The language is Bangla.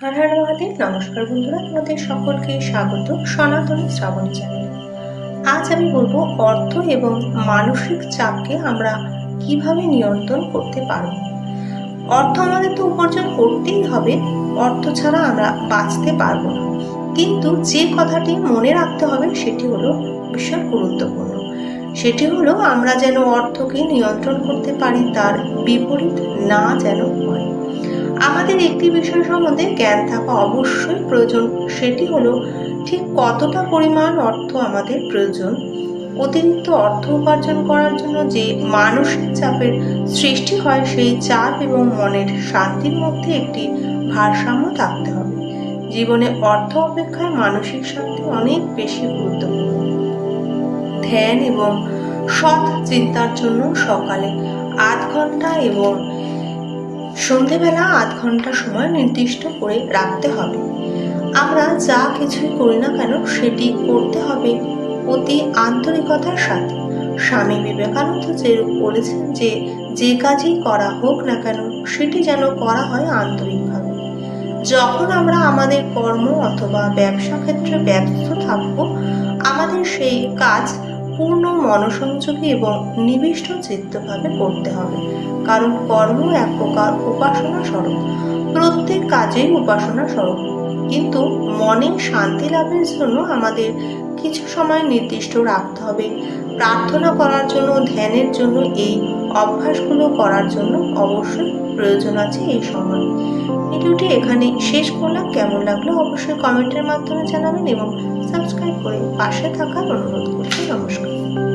হর মহাদেব, নমস্কার বন্ধুরা, তোমাদের সকলকে স্বাগত সনাতনী শ্রাবণী চ্যানেলে। আজ আমি বলব অর্থ এবং মানসিক চাপকে আমরা কীভাবে নিয়ন্ত্রণ করতে পারব। অর্থ আমাদের তো উপার্জন করতেই হবে, অর্থ ছাড়া আমরা বাঁচতে পারব না। কিন্তু যে কথাটি মনে রাখতে হবে সেটি হলো ভীষণ গুরুত্বপূর্ণ। সেটি হলো আমরা যেন অর্থকে নিয়ন্ত্রণ করতে পারি, তার বিপরীত না যেন হয়। আমাদের একটি বিষয় সম্বন্ধে জ্ঞান থাকা অবশ্যই প্রয়োজন। সেটি হলো, ঠিক কতটা পরিমাণ অর্থ আমাদের প্রয়োজন? অতিরিক্ত অর্থ উপার্জন করার জন্য যে মানসিক চাপের সৃষ্টি হয়, সেই চাপ এবং মনের শান্তির মধ্যে একটি ভারসাম্য থাকতে হবে। জীবনে অর্থ অপেক্ষায় মানসিক শান্তি অনেক বেশি গুরুত্বপূর্ণ। ধ্যান এবং সৎ চিন্তার জন্য সকালে আধ ঘণ্টা এবং সন্ধেবেলা আধ ঘণ্টা সময় নির্দিষ্ট করে রাখতে হবে। আমরা যা কিছুই করি না কেন সেটি করতে হবে অতি আন্তরিকতার সাথে। স্বামী বিবেকানন্দ যেরূপ বলেছেন যে যে কাজই করা হোক না কেন, সেটি যেন করা হয় আন্তরিকভাবে। যখন আমরা আমাদের কর্ম অথবা ব্যবসা ক্ষেত্রে ব্যস্ত থাকব, আমাদের সেই কাজ পূর্ণ মনোসংযোগী এবং নিবিষ্ট চিত্তভাবে করতে হবে। কারণ কর্ম এক প্রকার উপাসনা স্বরূপ। প্রত্যেক কাজেই উপাসনা স্বরূপ। কিন্তু মনে শান্তি লাভের জন্য আমাদের কিছু সময় নির্দিষ্ট রাখতে হবে। প্রার্থনা করার জন্য, ধ্যানের জন্য, এই অভ্যাসগুলো করার জন্য অবশ্যই প্রয়োজন আছে এই সময়। ভিডিওটি এখানে শেষ করলাম। কেমন লাগল অবশ্যই কমেন্টের মাধ্যমে জানাবেন এবং সাবস্ক্রাইব করে পাশে থাকার অনুরোধ করছি। নমস্কার। you.